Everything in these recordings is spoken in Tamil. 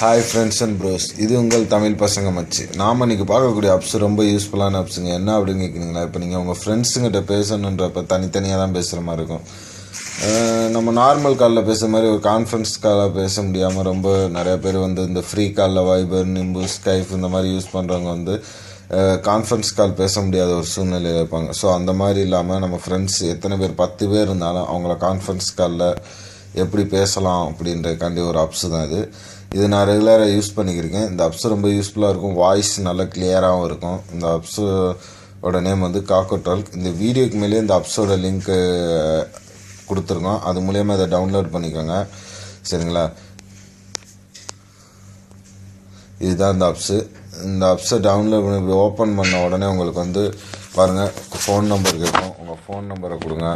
ஹாய் ஃப்ரெண்ட்ஸ் அண்ட் ப்ரோஸ் இது உங்கள் தமிழ் பசங்க மச்சு. நாம் இன்றைக்கி பார்க்கக்கூடிய ஆப்ஸ் ரொம்ப யூஸ்ஃபுல்லான ஆப்ஸுங்க என்ன அப்படின்னு கேட்குறீங்களா இப்போ நீங்கள் உங்கள் ஃப்ரெண்ட்ஸுங்கிட்ட பேசணுன்றப்ப தனித்தனியாக தான் பேசுகிற மாதிரி இருக்கும். நம்ம நார்மல் காலில் பேசுகிற மாதிரி ஒரு கான்ஃபரன்ஸ் காலில் பேச முடியாமல் ரொம்ப நிறைய பேர் வந்து இந்த ஃப்ரீ காலில் வைபர் நிம்பு ஸ்கைப் இந்த மாதிரி யூஸ் பண்ணுறவங்க வந்து கான்ஃபரன்ஸ் கால் பேச முடியாத ஒரு சூழ்நிலையில் இருப்பாங்க. ஸோ அந்த மாதிரி இல்லாமல் நம்ம ஃப்ரெண்ட்ஸ் எத்தனை பேர்? பத்து பேர் இருந்தாலும் அவங்கள கான்ஃபரன்ஸ் காலில் எப்படி பேசலாம் அப்படின்றக்காண்டி ஒரு அப்ஸ் தான் இது. இது நான் ரெகுலராக யூஸ் பண்ணிக்கிருக்கேன். இந்த அப்ஸ் ரொம்ப யூஸ்ஃபுல்லாக இருக்கும். வாய்ஸ் நல்லா கிளியராகவும் இருக்கும். இந்த அப்ஸோட நேம் வந்து காக்கோட்டால் இந்த வீடியோக்கு மேலேயே இந்த அப்ஸோட லிங்க்கு கொடுத்துருக்கோம் அது மூலயமா இதை டவுன்லோட் பண்ணிக்கோங்க. சரிங்களா? இதுதான் இந்த அப்ஸு இந்த அப்ஸை டவுன்லோட் பண்ணி ஓப்பன் பண்ண உடனே உங்களுக்கு வந்து பாருங்கள் ஃபோன் நம்பர் கேட்கும். உங்கள் ஃபோன் நம்பரை கொடுங்க.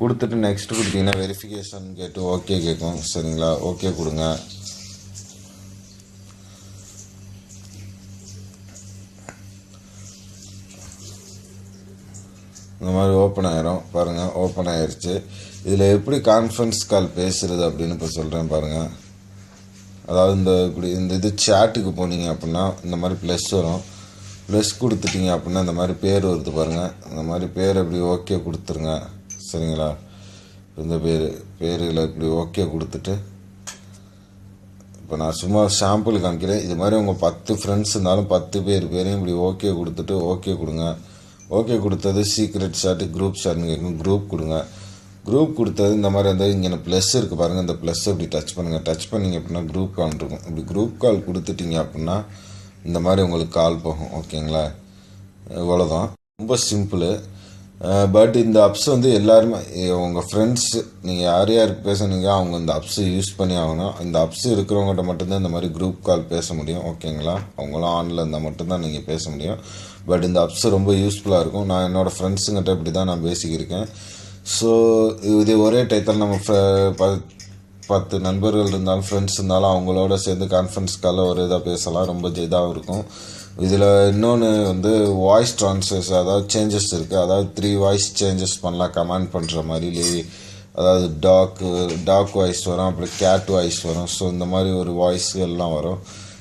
கொடுத்துட்டு நெக்ஸ்ட் கொடுத்தீங்கன்னா வெரிஃபிகேஷன் கேட்டு ஓகே கேட்கும் சரிங்களா? ஓகே கொடுங்க. இந்த மாதிரி ஓப்பன் ஆயிரும். பாருங்கள் ஓப்பன் ஆயிடுச்சு இதில் எப்படி கான்ஃபரன்ஸ் கால் பேசுறது அப்படின்னு இப்போ சொல்கிறேன் பாருங்கள் அதாவது இந்த இப்படி இந்த இது சேட்டுக்கு போனீங்க அப்படின்னா இந்த மாதிரி ப்ளஸ் வரும். ப்ளஸ் கொடுத்துட்டீங்க அப்படின்னா இந்த மாதிரி பேர் வருது பாருங்கள் இந்த மாதிரி பேர் அப்படி ஓகே கொடுத்துருங்க. சரிங்களா? இந்த பேர் பேரில் இப்படி ஓகே கொடுத்துட்டு இப்போ நான் சும்மா சாம்பிள் காமிக்கிறேன். இது மாதிரி உங்கள் பத்து ஃப்ரெண்ட்ஸ் இருந்தாலும் பத்து பேர் பேரையும் இப்படி ஓகே கொடுத்துட்டு ஓகே கொடுங்க. ஓகே கொடுத்தது சீக்ரெட் ஷாட்டு குரூப் ஷாட்னு கேட்கும் குரூப் கொடுங்க. குரூப் கொடுத்தது இந்த மாதிரி வந்து இங்கே ப்ளஸ் இருக்குது பாருங்கள் இந்த ப்ளஸ் இப்படி டச் பண்ணுங்கள் டச் பண்ணிங்க அப்படின்னா குரூப் கால் இருக்கும். இப்படி குரூப் கால் கொடுத்துட்டீங்க அப்படின்னா இந்த மாதிரி உங்களுக்கு கால் போகும். ஓகேங்களா இவ்வளோதான் ரொம்ப சிம்பிளு Uh, பட் இந்த அப்ஸ் வந்து எல்லாருமே உங்கள் ஃப்ரெண்ட்ஸ் நீங்கள் யார் யார் பேசுனீங்க அவங்க இந்த அப்ஸ் யூஸ் பண்ணி ஆகணும். இந்த அப்ஸ் இருக்கிறவங்ககிட்ட மட்டும்தான் இந்த மாதிரி குரூப் கால் பேச முடியும் ஓகேங்களா அவங்களாம் ஆனில் இருந்தால் மட்டும்தான் நீங்கள் பேச முடியும். பட் இந்த அப்ஸ் ரொம்ப யூஸ்ஃபுல்லாக இருக்கும். நான் என்னோடய ஃப்ரெண்ட்ஸுங்கிட்ட இப்படி தான் நான் பேசிக்கிருக்கேன். ஸோ இது ஒரே டைத்தில் நம்ம ஃப ப- பத்து நண்பர்கள் இருந்தாலும் ஃப்ரெண்ட்ஸ் இருந்தாலும் அவங்களோட சேர்ந்து கான்ஃபரன்ஸ் காலில் ஒரு இதாக பேசலாம். ரொம்ப இதாகவும் இருக்கும். இதில் இன்னொன்று வந்து வாய்ஸ் ட்ரான்ஸ்ஃபர்ஸ் அதாவது சேஞ்சஸ் இருக்குது அதாவது த்ரீ வாய்ஸ் சேஞ்சஸ் பண்ணலாம் கமாண்ட் பண்ணுற மாதிரி லே- அதாவது டாக் டாக் வாய்ஸ் வரும் அப்புறம் கேட் வாய்ஸ் வரும். ஸோ இந்த மாதிரி ஒரு வாய்ஸ்கள்லாம் வரும்.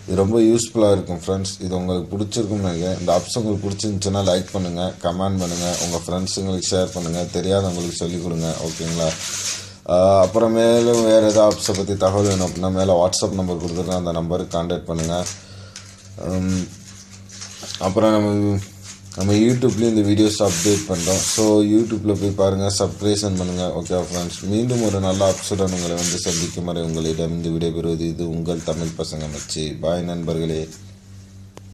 இது ரொம்ப யூஸ்ஃபுல்லாக இருக்கும் ஃப்ரெண்ட்ஸ் இது உங்களுக்கு பிடிச்சிருக்கும்னு நினைக்கிறேன். இந்த அப்ஸ் உங்களுக்கு பிடிச்சிருந்துச்சுன்னா லைக் பண்ணுங்கள் கமெண்ட் பண்ணுங்கள் உங்கள் ஃப்ரெண்ட்ஸுங்களுக்கு ஷேர் பண்ணுங்கள் தெரியாதவங்களுக்கு சொல்லிக் கொடுங்க. ஓகேங்களா அப்புறமேலும் அப்புறம் மேலும் வேறு ஏதாவது ஆப்ஸை பற்றி தகவல் வேணும் அப்படின்னா மேலே வாட்ஸ்அப் நம்பர் கொடுத்துருக்கேன் அந்த நம்பருக்கு காண்டாக்ட் பண்ணுங்கள் அப்புறம் நம்ம நம்ம யூடியூப்லேயும் இந்த வீடியோஸ் அப்டேட் பண்ணுறோம் ஸோ யூடியூப்பில் போய் பாருங்கள் சப்ஸ்கிரேஷன் பண்ணுங்கள் ஓகே ஃப்ரெண்ட்ஸ் மீண்டும் ஒரு நல்ல அப்சுடன் உங்களை வந்து சந்திக்கும் வரை உங்களிடம் இந்த விடைபெறுவது இது உங்கள் தமிழ் பசங்க மச்சி. பாய் நண்பர்களே.